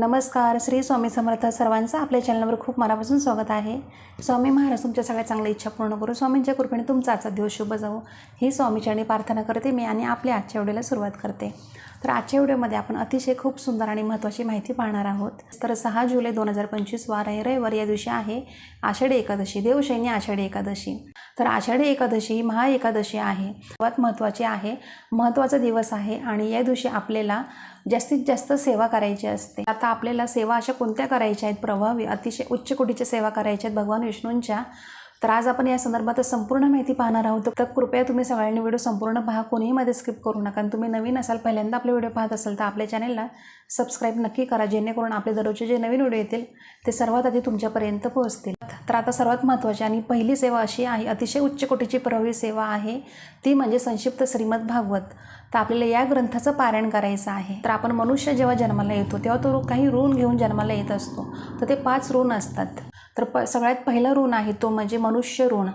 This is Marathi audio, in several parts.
नमस्कार श्री स्वामी समर्थ सर्वांचं आपल्या चॅनलवर खूप मनापासून स्वागत आहे. स्वामी महाराज तुमच्या सगळ्या चांगल्या इच्छा पूर्ण करू. स्वामींच्या कृपेने तुमचा आजचा दिवस शुभ जाऊ ही स्वामीचरणी प्रार्थना करते मी आणि आपल्या आजच्या व्हिडिओला सुरुवात करते. तर आजच्या व्हिडिओमध्ये आपण अतिशय खूप सुंदर आणि महत्त्वाची माहिती पाहणार आहोत. तर सहा जुलै दोन हजार पंचवीस वार आहे. रविवार या दिवशी आहे. आषाढी एकादशी देवशैनी आषाढी एकादशी. तर आषाढी एकादशी ही महा एकादशी आहे. सर्वात महत्त्वाची आहे महत्त्वाचा दिवस आहे आणि या दिवशी आपल्याला जास्तीत जास्त सेवा करायची असते. आता आपल्याला सेवा अशा कोणत्या करायच्या आहेत? प्रभावी अतिशय उच्च कोटीच्या सेवा करायच्या आहेत भगवान विष्णूंच्या. तर आज आपण या संदर्भात संपूर्ण माहिती पाहणार आहोत. तर कृपया तुम्ही सगळ्यांनी व्हिडिओ संपूर्ण पहा कोणीही मध्ये स्किप करू नका. आणि तुम्ही नवीन असाल पहिल्यांदा आपले व्हिडिओ पाहत असाल तर आपल्या चॅनलला सबस्क्राईब नक्की करा जेणेकरून आपले दररोजचे जे नवीन व्हिडिओ येतील ते सर्वात आधी तुमच्यापर्यंत पोहोचतील. तर आता सर्वात महत्त्वाची आणि पहिली सेवा अशी आहे अतिशय उच्च कोटीची प्रभावी सेवा आहे ती म्हणजे संक्षिप्त श्रीमद भागवत. तर आपल्याला या ग्रंथाचं पारायण करायचं आहे. तर आपण मनुष्य जेव्हा जन्माला येतो तेव्हा तो काही ऋण घेऊन जन्माला येत असतो. तर ते पाच ऋण असतात. तर प सगळ्यात पहिला ऋण आहे तो म्हणजे मनुष्य ऋण.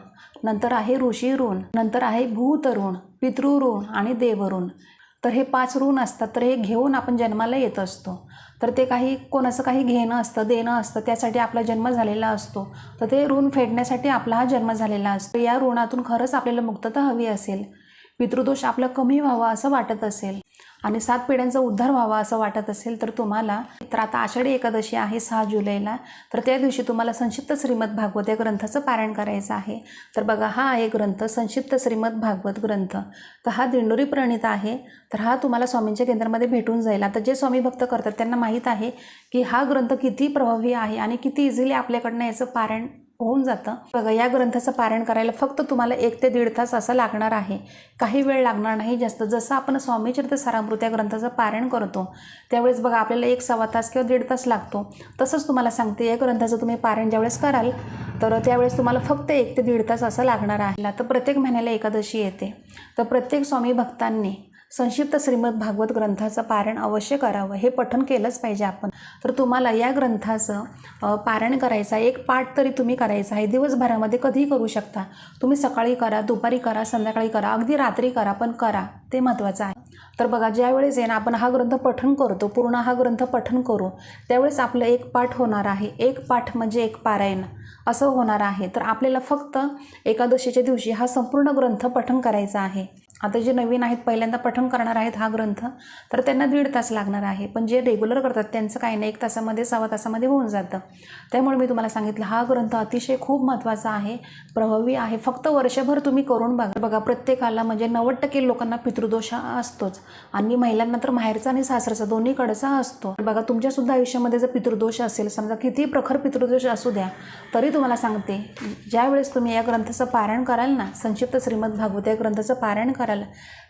नंतर आहे ऋषी ऋण. नंतर आहे भूत ऋण पितृ ऋण आणि देव ऋण. तर हे पाच ऋण असतात तर हे घेऊन आपण जन्माला येत असतो. तर ते काही कोणाचं काही घेणं असतं देणं असतं त्यासाठी आपला जन्म झालेला असतो. तर ते ऋण फेडण्यासाठी आपला हा जन्म झालेला असतो. या ऋणातून खरंच आपल्याला मुक्तता हवी असेल. पितृदोष आपला कमी व्हावा असं वाटत असेल. आणि सात पिढ्यांचा उद्धार व्हावा असं वाटत असेल तर तुम्हाला तर आता आषाढी एकादशी आहे सहा जुलैला तर त्या दिवशी तुम्हाला संक्षिप्त श्रीमद भागवत या ग्रंथाचं पारायण करायचं आहे. तर बघा हा आहे ग्रंथ संक्षिप्त श्रीमद भागवत ग्रंथ. तर हा दिंडोरी प्रणित आहे तर हा तुम्हाला स्वामींच्या केंद्रामध्ये भेटून जाईल. आता जे स्वामी भक्त करतात त्यांना माहीत आहे की हा ग्रंथ किती प्रभावी आहे आणि किती इझिली आपल्याकडनं याचं पारायण होऊन जातं. बघा या ग्रंथाचं पारायण करायला फक्त तुम्हाला एक ते दीड तास असं लागणार आहे. काही वेळ लागणार नाही जास्त. जसं आपण स्वामीचरित्र सारामृत या ग्रंथाचं पारायण करतो त्यावेळेस बघा आपल्याला एक सव्वा तास किंवा दीड तास लागतो. तसंच तुम्हाला सांगते या ग्रंथाचं तुम्ही पारायण ज्यावेळेस कराल तर त्यावेळेस तुम्हाला फक्त एक ते दीड तास असं लागणार आहे. तर प्रत्येक महिन्याला एकादशी येते. तर प्रत्येक स्वामी भक्तांनी संक्षिप्त श्रीमद भागवत ग्रंथाचं पारायण अवश्य करावं हे पठन केलंच पाहिजे आपण. तर तुम्हाला या ग्रंथाचं पारण पारायण करायचं आहे एक पाठ तरी तुम्ही करायचा आहे. दिवसभरामध्ये कधीही करू शकता. तुम्ही सकाळी करा दुपारी करा संध्याकाळी करा अगदी रात्री करा पण करा. ते महत्त्वाचं आहे. तर बघा ज्यावेळेस आहे ना आपण हा ग्रंथ पठण करतो पूर्ण हा ग्रंथ पठण करू त्यावेळेस आपलं एक पाठ होणार आहे. एक पाठ म्हणजे एक पारायण. असं होणार आहे. तर आपल्याला फक्त एकादशीच्या दिवशी हा संपूर्ण ग्रंथ पठण करायचा आहे. आता जे नवीन आहेत पहिल्यांदा पठण करणार आहेत हा ग्रंथ तर त्यांना दीड तास लागणार आहे. पण जे रेग्युलर करतात त्यांचं काही नाही एक तासामध्ये सव्वा तासामध्ये होऊन जातं. त्यामुळे मी तुम्हाला सांगितलं हा ग्रंथ अतिशय खूप महत्त्वाचा आहे प्रभावी आहे. फक्त वर्षभर तुम्ही करून बघा. बघा प्रत्येकाला म्हणजे नव्वद टक्के लोकांना पितृदोष हा असतोच. आणि महिलांना तर माहेरचा आणि सासरचा दोन्हीकडचा असतो. बघा तुमच्यासुद्धा आयुष्यामध्ये जर पितृदोष असेल समजा किती प्रखर पितृदोष असू द्या तरी तुम्हाला सांगते ज्यावेळेस तुम्ही या ग्रंथाचं पारायण कराल ना संक्षिप्त श्रीमद भागवत या ग्रंथाचं पारायण करायला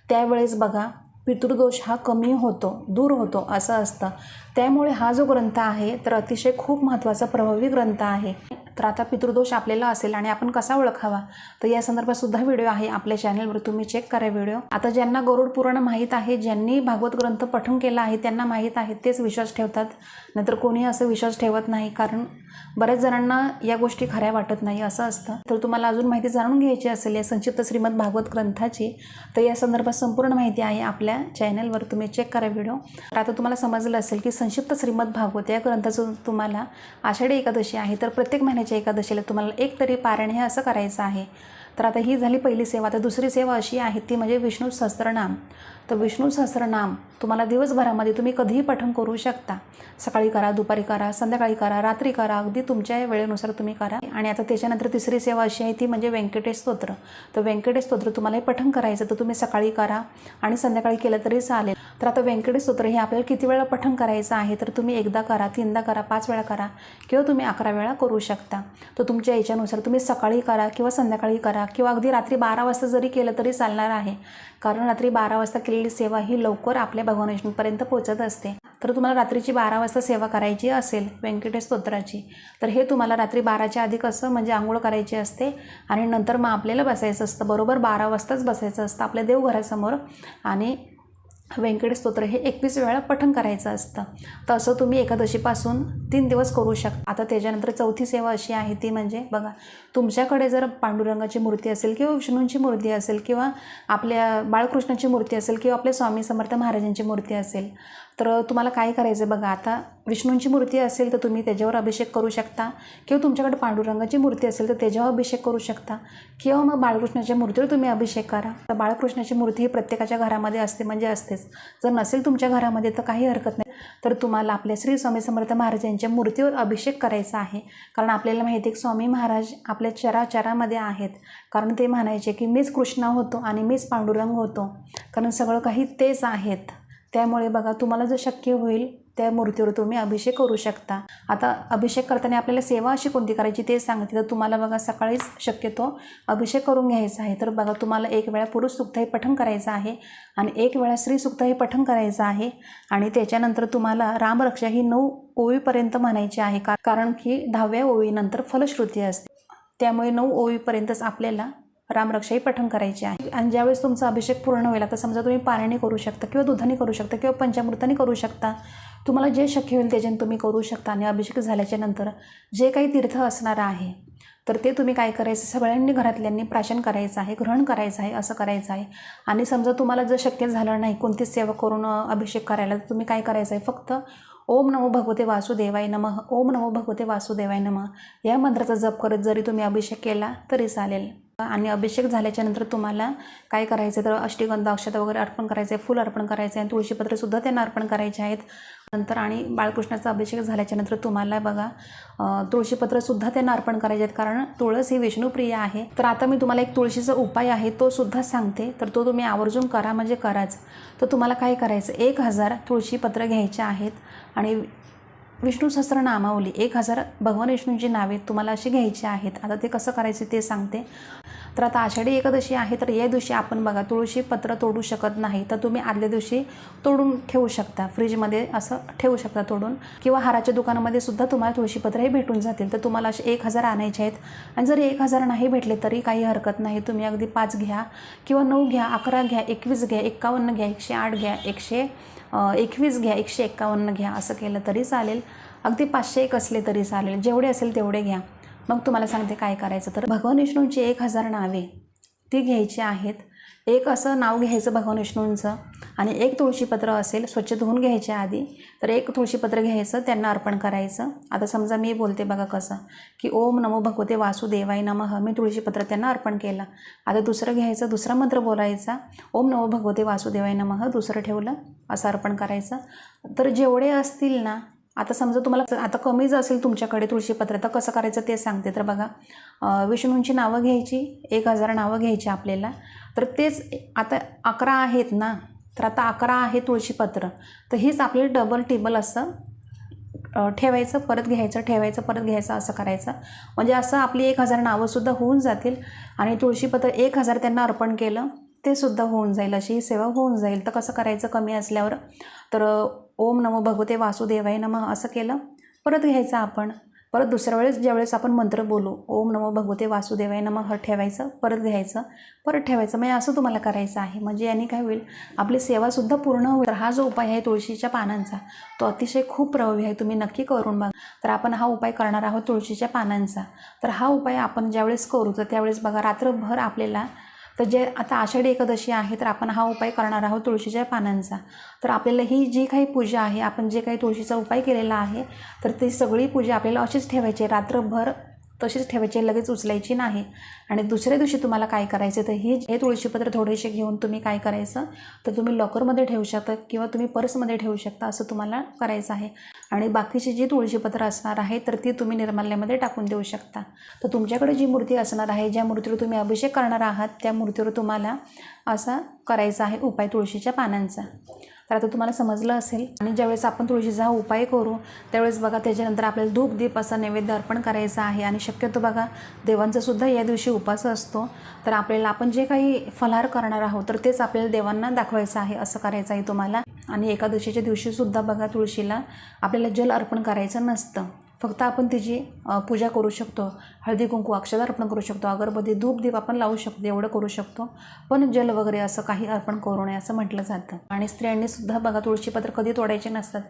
त्यावेळेस बघा पितृदोष हा कमी होतो दूर होतो असं असतं. त्यामुळे हा जो ग्रंथ आहे तर अतिशय खूप महत्त्वाचा प्रभावी ग्रंथ आहे. तर आता पितृदोष आपल्याला असेल आणि आपण कसा ओळखावा तर या संदर्भात सुद्धा व्हिडिओ आहे आपल्या चॅनलवर. तुम्ही चेक करा व्हिडिओ. आता ज्यांना गरुड पुराण माहीत आहे ज्यांनी भागवत ग्रंथ पठण केला आहे त्यांना माहीत आहे तेच विश्वास ठेवतात. नाहीतर कोणी असं विश्वास ठेवत नाही कारण बऱ्याच जणांना या गोष्टी खऱ्या वाटत नाही असं असतं. तर तुम्हाला अजून माहिती जाणून घ्यायची असेल या संक्षिप्त श्रीमद भागवत ग्रंथाची तर या संदर्भात संपूर्ण माहिती आहे आपल्या चॅनलवर. तुम्ही चेक करा व्हिडिओ. तर आता तुम्हाला समजलं असेल की संक्षिप्त श्रीमद भागवत या ग्रंथाचं तुम्हाला आषाढी एकादशी आहे तर प्रत्येक महिन्याच्या एकादशीला तुम्हाला एक तरी पारायण हे असं करायचं आहे. तर आता ही झाली पहिली सेवा. तर दुसरी सेवा अशी आहे ती म्हणजे विष्णू सहस्त्रनाम तर विष्णू सहस्त्रनाम तुम्हाला दिवसभरामध्ये तुम्ही कधीही पठण करू शकता. सकाळी करा दुपारी करा संध्याकाळी करा रात्री करा. अगदी तुमच्या वेळेनुसार तुम्ही करा. आणि आता त्याच्यानंतर तिसरी सेवा अशी आहे ती म्हणजे व्यंकटेश स्तोत्र. तर व्यंकटेश स्तोत्र तुम्हाला हे पठण करायचं तर तुम्ही सकाळी करा आणि संध्याकाळी केलं तरी चालेल. तर आता व्यंकटेश स्तोत्र हे आपल्याला किती वेळा पठण करायचं आहे तर तुम्ही एकदा करा तीनदा करा पाच वेळा करा किंवा तुम्ही अकरा वेळा करू शकता. तर तुमच्या याच्यानुसार तुम्ही सकाळी करा किंवा संध्याकाळी करा. किंवा अगदी रात्री बारा वाजता जरी केलं तरी चालणार आहे. कारण रात्री बारा वाजता केलेली सेवा ही लवकर आपल्या भगवान विष्णूपर्यंत पोहोचत असते. तर तुम्हाला रात्रीची बारा वाजता सेवा करायची असेल व्यंकटेश स्तोत्राची तर हे तुम्हाला रात्री बाराच्या आधी कसं म्हणजे आंघोळ करायची असते आणि नंतर मग आपल्याला बसायचं असतं. बरोबर बारा वाजताच बसायचं असतं आपल्या देवघरासमोर आणि स्तोत्र हे एकवीस वेळा पठण करायचं असतं. तर असं तुम्ही एकादशीपासून तीन दिवस करू शकता. आता त्याच्यानंतर चौथी सेवा अशी आहे ती म्हणजे बघा तुमच्याकडे जर पांडुरंगाची मूर्ती असेल किंवा विष्णूंची मूर्ती असेल किंवा आपल्या बाळकृष्णाची मूर्ती असेल किंवा आपल्या स्वामी समर्थ महाराजांची मूर्ती असेल तर तुम्हाला काय करायचं आहे बघा आता विष्णूंची मूर्ती असेल तर तुम्ही त्याच्यावर अभिषेक करू शकता. किंवा तुमच्याकडे पांडुरंगाची मूर्ती असेल तर त्याच्यावर अभिषेक करू शकता. किंवा मग बाळकृष्णाच्या मूर्तीवर तुम्ही अभिषेक करा. तर बाळकृष्णाची मूर्ती ही प्रत्येकाच्या घरामध्ये असते म्हणजे असतेच. जर नसेल तुमच्या घरामध्ये तर काही हरकत नाही. तर तुम्हाला आपल्या श्री स्वामी समर्थ महाराज यांच्या मूर्तीवर अभिषेक करायचा आहे. कारण आपल्याला माहिती आहे की स्वामी महाराज आपल्या चराचरामध्ये आहेत. कारण ते म्हणायचे की मीच कृष्णा होतो आणि मीच पांडुरंग होतो. कारण सगळं काही तेच आहेत. त्यामुळे बघा तुम्हाला जर शक्य होईल त्या मूर्तीवर तुम्ही अभिषेक करू शकता. आता अभिषेक करताना आपल्याला सेवा अशी कोणती करायची ते सांगते. तर तुम्हाला बघा सकाळीच शक्यतो अभिषेक करून घ्यायचा आहे. तर बघा तुम्हाला एक वेळा पुरुष सुक्त हे पठण करायचं आहे आणि एक वेळा स्त्री सुक्त हे पठण करायचं आहे. आणि त्याच्यानंतर तुम्हाला रामरक्षा ही नऊ ओळीपर्यंत म्हणायची आहे. का कारण की दहाव्या ओळीनंतर फलश्रुती असते. त्यामुळे नऊ ओळीपर्यंतच आपल्याला रामरक्षाही पठण करायची आहे. आणि ज्यावेळेस तुमचा अभिषेक पूर्ण होईल आता समजा तुम्ही पाण्याने करू शकता किंवा दुधाने करू शकता किंवा पंचामृताने करू शकता तुम्हाला जे शक्य होईल त्याच्याने तुम्ही करू शकता. आणि अभिषेक झाल्याच्यानंतर जे काही तीर्थ असणार आहे तर ते तुम्ही काय करायचं? सगळ्यांनी घरातल्यांनी प्राशन करायचं आहे ग्रहण करायचं आहे असं करायचं आहे. आणि समजा तुम्हाला जर शक्य झालं नाही कोणतीच सेवा करून अभिषेक करायला तर तुम्ही काय करायचं आहे? फक्त ओम नमो भगवते वासुदेवाय नमः ओम नमो भगवते वासुदेवाय नमः या मंत्राचा जप करत जरी तुम्ही अभिषेक केला तरी चालेल. आणि अभिषेक झाल्याच्यानंतर तुम्हाला काय करायचं तर अष्टगंध अक्षता वगैरे अर्पण करायचं आहे फुल अर्पण करायचं आहे आणि तुळशीपत्रसुद्धा त्यांना अर्पण करायचे आहेत. नंतर आणि बाळकृष्णाचा अभिषेक झाल्याच्यानंतर तुम्हाला बघा तुळशीपत्रसुद्धा त्यांना अर्पण करायचे आहेत. कारण तुळस ही विष्णुप्रिय आहे. तर आता मी तुम्हाला एक तुळशीचा उपाय आहे तो सुद्धा सांगते. तर तो तुम्ही आवर्जून करा म्हणजे कराच. तर तुम्हाला काय करायचं एक हजार तुळशीपत्र घ्यायचे आहेत आणि विष्णू सहस्रनामावली एक हजार भगवान विष्णूंची नावे तुम्हाला अशी घ्यायची आहेत. आता ते कसं करायचे ते सांगते. तर आता आषाढी एकादशी आहे तर या दिवशी आपण बघा तुळशी पत्र तोडू शकत नाही. तर तुम्ही आदल्या दिवशी तोडून ठेवू शकता. फ्रीजमध्ये असं ठेवू शकता तोडून. किंवा हाराच्या दुकानामध्ये सुद्धा तुम्हाला तुळशीपत्र हे भेटून जातील. तर तुम्हाला असे एक हजार आणायचे आहेत. आणि जर एक हजार नाही भेटले तरी काही हरकत नाही. तुम्ही अगदी पाच घ्या किंवा नऊ घ्या अकरा घ्या एकवीस घ्या एक्कावन्न घ्या एकशे आठ घ्या एकशे एकवीस घ्या एकशे एक्कावन्न घ्या असं केलं तरी चालेल. अगदी पाचशे एक असले तरी चालेल. जेवढे असेल तेवढे घ्या. मग तुम्हाला सांगते काय करायचं तर. भगवान विष्णूंची एक हजार नावे. ती घ्यायची आहेत एक असं नाव घ्यायचं भगवान विष्णूंचं आणि एक तुळशीपत्र असेल स्वच्छ धुवून घ्यायच्या आधी तर एक तुळशीपत्र घ्यायचं त्यांना अर्पण करायचं. आता समजा मी बोलते बघा कसं की ओम नमो भगवते वासुदेवाय नमः मी तुळशीपत्र त्यांना अर्पण केलं. आता दुसरं घ्यायचं दुसरा मंत्र बोलायचा ओम नमो भगवते वासुदेवाय नमः दुसरं ठेवलं असं अर्पण करायचं. तर जेवढे असतील ना आता समजा तुम्हाला आता कमीच असेल तुमच्याकडे तुळशीपत्र तर कसं करायचं ते सांगते. तर बघा विष्णूंची नावं घ्यायची एक हजार नावं घ्यायची आपल्याला. तर तेच आता अकरा आहेत ना तर आता अकरा आहे तुळशीपत्र तर हेच आपले डबल टेबल असं ठेवायचं परत घ्यायचं ठेवायचं परत घ्यायचं असं करायचं. म्हणजे असं आपली एक हजार नावंसुद्धा होऊन जातील. आणि तुळशीपत्र एक हजार त्यांना अर्पण केलं ते सुद्धा होऊन जाईल. अशी ही सेवा होऊन जाईल. तर कसं करायचं कमी असल्यावर? तर ओम नमो भगवते वासुदेवाय नमः असं केलं. परत घ्यायचं आपण. परत दुसऱ्या वेळेस ज्यावेळेस आपण मंत्र बोलू ओम नमो भगवते वासुदेवाय नमः ठेवायचं परत घ्यायचं. परत ठेवायचं म्हणजे असं तुम्हाला करायचं आहे. म्हणजे याने काय होईल आपली सेवासुद्धा पूर्ण होईल. तर हा जो उपाय आहे तुळशीच्या पानांचा तो अतिशय खूप प्रभावी आहे. तुम्ही नक्की करून बघा. तर आपण हा उपाय करणार आहोत तुळशीच्या पानांचा. तर हा उपाय आपण ज्यावेळेस करू तर त्यावेळेस बघा रात्रभर आपल्याला तर जे आता आषाढी एकादशी आहे तर आपण हा उपाय करणार आहोत तुळशीच्या पानांचा तर आपल्याला ही जी काही पूजा आहे आपण जे काही तुळशीचा उपाय केलेला आहे तर ती सगळी पूजा आपल्याला अशीच ठेवायची आहे. रात्रभर तशीच ठेवायची लगेच उचलायची नाही. आणि दुसऱ्या दिवशी तुम्हाला काय करायचं तर हे हे तुळशीपत्र थोडेसे घेऊन तुम्ही काय करायचं तर तुम्ही लॉकरमध्ये ठेवू शकता किंवा तुम्ही पर्समध्ये ठेवू शकता असं तुम्हाला करायचं आहे. आणि बाकीची जी तुळशीपत्र असणार आहे तर ती तुम्ही निर्माल्यामध्ये टाकून देऊ शकता. तर तुमच्याकडे जी मूर्ती असणार आहे ज्या मूर्तीवर तुम्ही अभिषेक करणार आहात त्या मूर्तीवर तुम्हाला असा करायचा आहे उपाय तुळशीच्या पानांचा. तर आता तुम्हाला समजलं असेल. आणि ज्यावेळेस आपण तुळशीचा हा उपाय करू त्यावेळेस बघा त्याच्यानंतर आपल्याला धूप दीप असा नैवेद्य अर्पण करायचा आहे. आणि शक्यतो बघा देवांचा सुद्धा या दिवशी उपास असतो. तर आपल्याला आपण जे काही फलाहार करणार आहोत तर तेच आपल्याला देवांना दाखवायचं आहे असं करायचं आहे तुम्हाला. आणि एकादशीच्या दिवशीसुद्धा बघा तुळशीला आपल्याला जल अर्पण करायचं नसतं. फक्त आपण तिची पूजा करू शकतो. हळदी कुंकू अक्षता अर्पण करू शकतो. अगरबत्ती धूप दीप आपण लावू शकतो एवढं करू शकतो. पण जल वगैरे असं काही अर्पण करू नये असं म्हटलं जातं. आणि स्त्रियांनी सुद्धा बघा तुळशीपत्र कधी तोडायचे नसतात.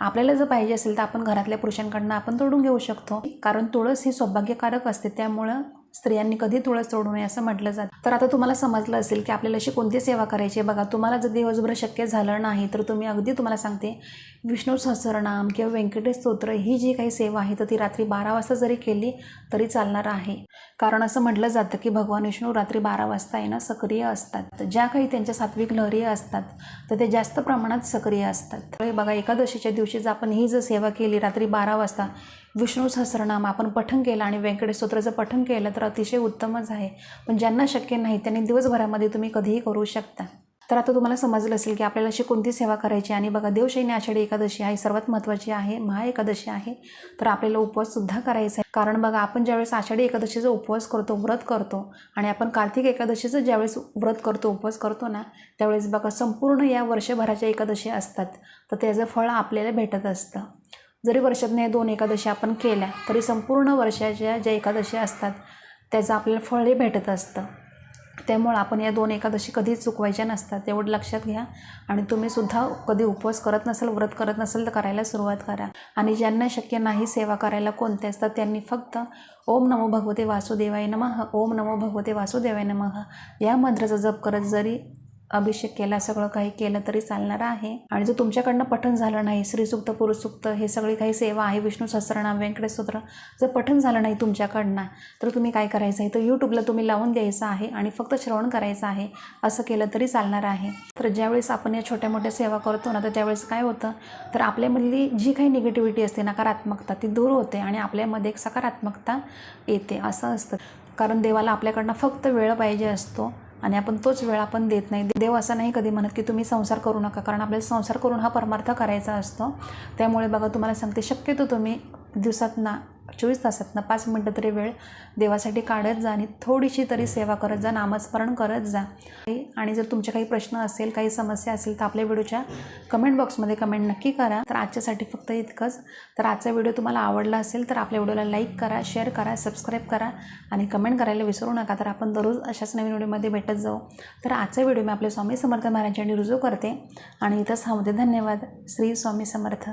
आपल्याला जर पाहिजे असेल तर आपण घरातल्या पुरुषांकडनं आपण तोडून घेऊ शकतो. कारण तुळस ही सौभाग्यकारक असते. त्यामुळं स्त्रियांनी कधी तुळस तोडू नये असं म्हटलं जातं. तर आता तुम्हाला समजलं असेल की आपल्याला अशी कोणती सेवा करायची आहे? बघा तुम्हाला जर दिवसभर शक्य झालं नाही तर तुम्ही अगदी तुम्हाला सांगते विष्णू सहस्रनाम किंवा व्यंकटेश स्तोत्र ही जी काही सेवा आहे तर ती रात्री बारा वाजता जरी केली तरी चालणार आहे. कारण असं म्हटलं जातं की भगवान विष्णू रात्री बारा वाजता आहे ना सक्रिय असतात. ज्या काही त्यांच्या सात्विक लहरी असतात तर ते जास्त प्रमाणात सक्रिय असतात. बघा एकादशीच्या दिवशी जर आपण ही जर सेवा केली रात्री बारा वाजता विष्णू सहस्रनाम आपण पठण केलं आणि व्यंकटेश स्तोत्राचं पठण केलं तर अतिशय उत्तमच आहे. पण ज्यांना शक्य नाही त्यांनी दिवसभरामध्ये तुम्ही कधीही करू शकता. तर आता तुम्हाला समजलं असेल की आपल्याला अशी कोणती सेवा करायची आणि बघा देवशैनी आषाढी एकादशी आहे सर्वात महत्त्वाची आहे महा एकादशी आहे. तर आपल्याला उपवाससुद्धा करायचा आहे. कारण बघा आपण ज्यावेळेस आषाढी एकादशीचा उपवास करतो व्रत करतो आणि आपण कार्तिक एकादशीचं ज्यावेळेस व्रत करतो उपवास करतो ना त्यावेळेस बघा संपूर्ण या वर्षभराच्या एकादशी असतात. तर त्याचं फळ आपल्याला भेटत असतं. जरी वर्षातून या दोन एकादशी आपण केल्या तरी संपूर्ण वर्षाच्या ज्या एकादशी असतात त्याचं आपल्याला फळही भेटत असतं. त्यामुळं आपण या दोन एकादशी कधीच चुकवायच्या नसतात. तेवढं लक्षात घ्या आणि तुम्हीसुद्धा कधी उपवास करत नसेल व्रत करत नसेल तर करायला सुरुवात करा. आणि ज्यांना शक्य नाही सेवा करायला कोणते असतात त्यांनी फक्त ओम नमो भगवते वासुदेवाय नमः ओम नमो भगवते वासुदेवाय नमः या मंत्राचा जप करत जरी अभिषेक केला सगळं काही केलं तरी चालणार आहे. आणि जर तुमच्याकडनं पठण झालं नाही श्रीसुक्त पुरुषसुक्त हे सगळी काही सेवा आहे विष्णू सहस्रनाम व्यंकटेश जर पठण झालं नाही तुमच्याकडनं तर तुम्ही काय करायचं आहे? तर यूट्यूबला तुम्ही लावून द्यायचं आहे आणि फक्त श्रवण करायचं आहे असं केलं तरी चालणार आहे. तर ज्यावेळेस आपण या छोट्या मोठ्या सेवा करतो ना तर त्यावेळेस काय होतं? तर आपल्यामधली जी काही निगेटिव्हिटी असते नकारात्मकता ती दूर होते आणि आपल्यामध्ये एक सकारात्मकता येते असं असतं. कारण देवाला आपल्याकडनं फक्त वेळ पाहिजे असतो. आणि आपण तोच वेळ आपण देत नाही. देव असं नाही कधी म्हणत की तुम्ही संसार करू नका कारण आपल्याला संसार करून हा परमार्थ करायचा असतो. त्यामुळे बघा तुम्हाला सांगते शक्यतो तुम्ही दिवसातना चोवीस तासातनं पाच मिनटं तरी वेळ देवासाठी काढत जा आणि थोडीशी तरी सेवा करत जा नामस्मरण करत जा. आणि जर तुमचे काही प्रश्न असेल काही समस्या असेल तर आपल्या व्हिडिओच्या कमेंट बॉक्समध्ये कमेंट नक्की करा. तर आजच्यासाठी फक्त इतकंच. तर आजचा व्हिडिओ तुम्हाला आवडला असेल तर आपल्या व्हिडिओला लाईक करा शेअर करा सबस्क्राईब करा आणि कमेंट करायला विसरू नका. तर आपण दररोज अशाच नवीन व्हिडिओमध्ये भेटत जाऊ. तर आजचा व्हिडिओ मी आपले स्वामी समर्थ महाराजांनी रुजू करते. आणि इथंच थांबते. धन्यवाद. श्री स्वामी समर्थ.